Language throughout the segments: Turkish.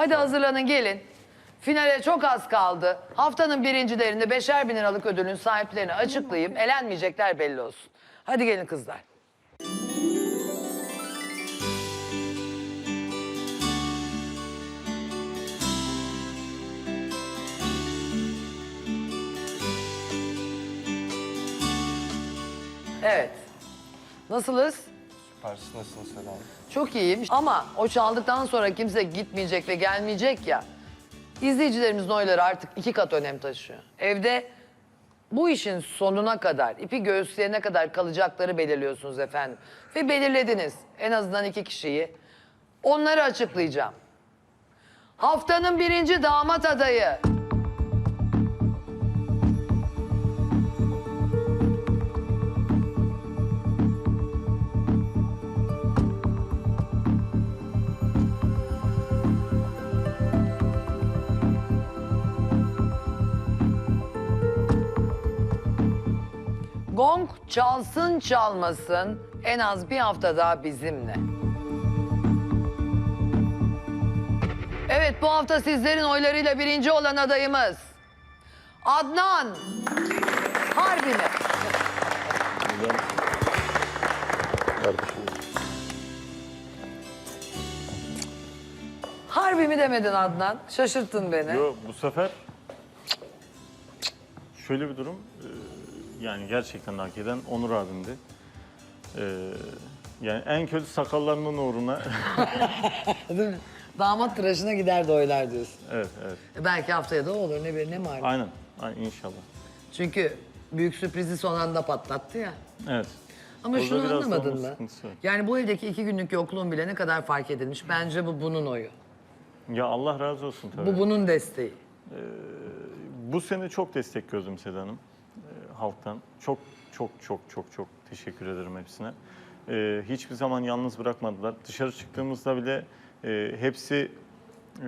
Hadi hazırlanın gelin. Finale çok az kaldı. Haftanın birincilerinde beşer bin liralık ödülün sahiplerini açıklayayım. Elenmeyecekler belli olsun. Hadi gelin kızlar. Evet. Nasılız? Nasılsın Seda Hanım? Çok iyiyim ama o çaldıktan sonra kimse gitmeyecek ve gelmeyecek ya. İzleyicilerimizin oyları artık iki kat önem taşıyor. Evde bu işin sonuna kadar, ipi göğüslerine kadar kalacakları belirliyorsunuz efendim. Ve belirlediniz en azından iki kişiyi. Onları açıklayacağım. Haftanın birinci damat adayı. Gong çalsın çalmasın en az bir hafta daha bizimle. Evet bu hafta sizlerin oylarıyla birinci olan adayımız Adnan Harbi mi? Harbi mi demedin Adnan? Şaşırttın beni. Yo, bu sefer şöyle bir durum. e, Yani gerçekten hak eden Onur abimdi. E, Yani en kötü sakallarının uğruna. Değil mi? Damat tıraşına giderdi oylar diyorsun. evet, evet. E belki haftaya da olur ne bir ne malum. Aynen. Aynen inşallah. Çünkü büyük sürprizi son anda patlattı ya. Evet. Ama Orada şunu biraz anlamadın mı? sıkıntısı var. Yani bu evdeki iki günlük yokluğun bile ne kadar fark edilmiş. Bence bu bunun oyu. Ya Allah razı olsun tabii. Bu bunun desteği. Bu sene çok destek gördüm Seda Hanım. Halktan. Çok çok çok çok çok teşekkür ederim hepsine. E, hiçbir zaman yalnız bırakmadılar. Dışarı çıktığımızda bile e, hepsi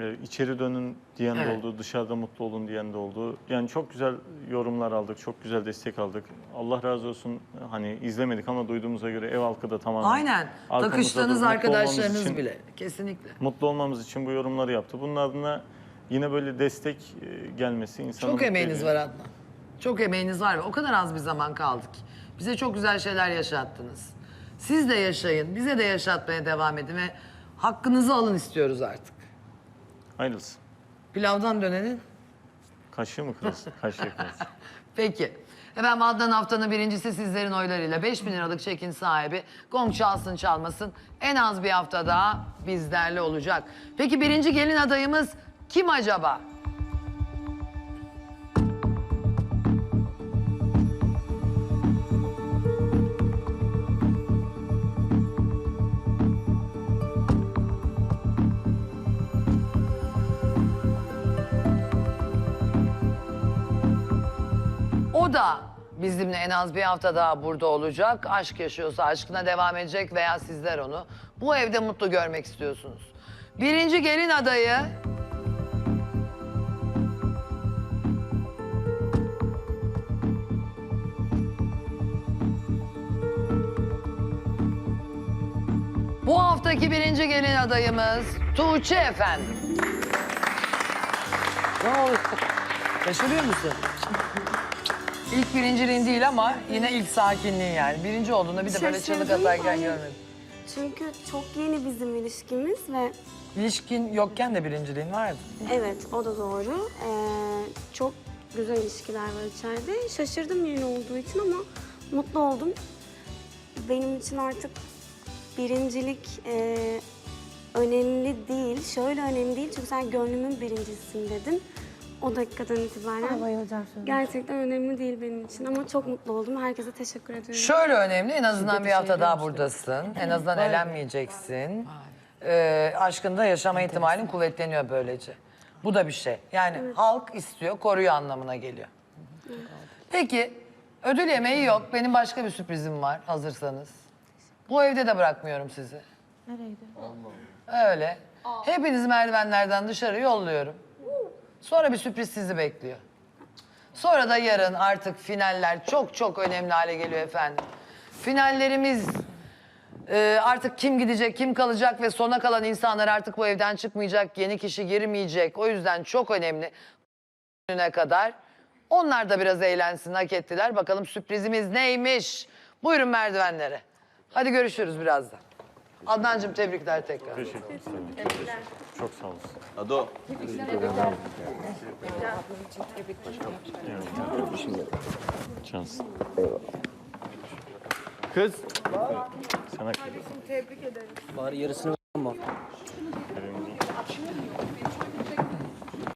e, içeri dönün diyen de Evet. oldu, dışarıda mutlu olun diyen de oldu. Yani çok güzel yorumlar aldık, çok güzel destek aldık. Allah razı olsun. Hani izlemedik ama duyduğumuza göre ev halkı da tamamen Aynen. Takıştığınız arkadaşlarınız için- bile. Kesinlikle. Mutlu olmamız için bu yorumları yaptı. Bunun adına yine böyle destek e, gelmesi insanı Çok emeğiniz var Adnan. Çok emeğiniz var ve o kadar az bir zaman kaldı ki. Bize çok güzel şeyler yaşattınız. Siz de yaşayın, bize de yaşatmaya devam edin ve hakkınızı alın istiyoruz artık. Hayırlısı. Pilavdan dönenin. Kaşığı mı kırılsın? Kaşığı kırılsın. Peki. Efendim Adnan haftanın birincisi sizlerin oylarıyla 5 bin liralık çekin sahibi. Gong çalsın çalmasın. En az bir hafta daha bizlerle olacak. Peki birinci gelin adayımız kim acaba? O da bizimle en az bir hafta daha burada olacak. Aşk yaşıyorsa aşkına devam edecek veya sizler onu bu evde mutlu görmek istiyorsunuz. Birinci gelin adayı Bu haftaki birinci gelin adayımız Tuğçe efendim. Ne oluyor? Şaşırıyor musun? İlk birinciliğin değil ama yine ilk sakinliğin yani. Birinci olduğunda bir de böyle çığlık Şaşırdım, atarken hayır. görmedim. Çünkü çok yeni bizim ilişkimiz ve İlişkin yokken de birinciliğin vardı. evet o da doğru. Ee, çok güzel ilişkiler var içeride. Şaşırdım yeni olduğu için ama mutlu oldum. Benim için artık birincilik e, önemli değil. Şöyle önemli değil çünkü sen gönlümün birincisisin dedin. O dakikadan itibaren gerçekten önemli değil benim için ama çok mutlu oldum. Herkese teşekkür ediyorum. Şöyle önemli en azından bir hafta daha buradasın. En azından elenmeyeceksin. Ee, aşkında yaşama ihtimalin kuvvetleniyor böylece. Bu da bir şey. Yani halk istiyor, koruyor anlamına geliyor. Peki ödül yemeği yok. Benim başka bir sürprizim var hazırsanız. Bu evde de bırakmıyorum sizi. Nereydi? Öyle. Hepinizi merdivenlerden dışarı yolluyorum. Sonra bir sürpriz sizi bekliyor. Sonra da yarın artık finaller çok çok önemli hale geliyor efendim. Finallerimiz Ee, artık kim gidecek, kim kalacak ve sona kalan insanlar artık bu evden çıkmayacak, yeni kişi girmeyecek. O yüzden çok önemli gününe kadar. Onlar da biraz eğlensin, hak ettiler. Bakalım sürprizimiz neymiş? Buyurun merdivenlere. Hadi görüşürüz birazdan. Adnancığım tebrikler tekrar. Teşekkür ederim. Çok sağ olasın. Ado. Şans. Kız. Sana Bari yarısını ama.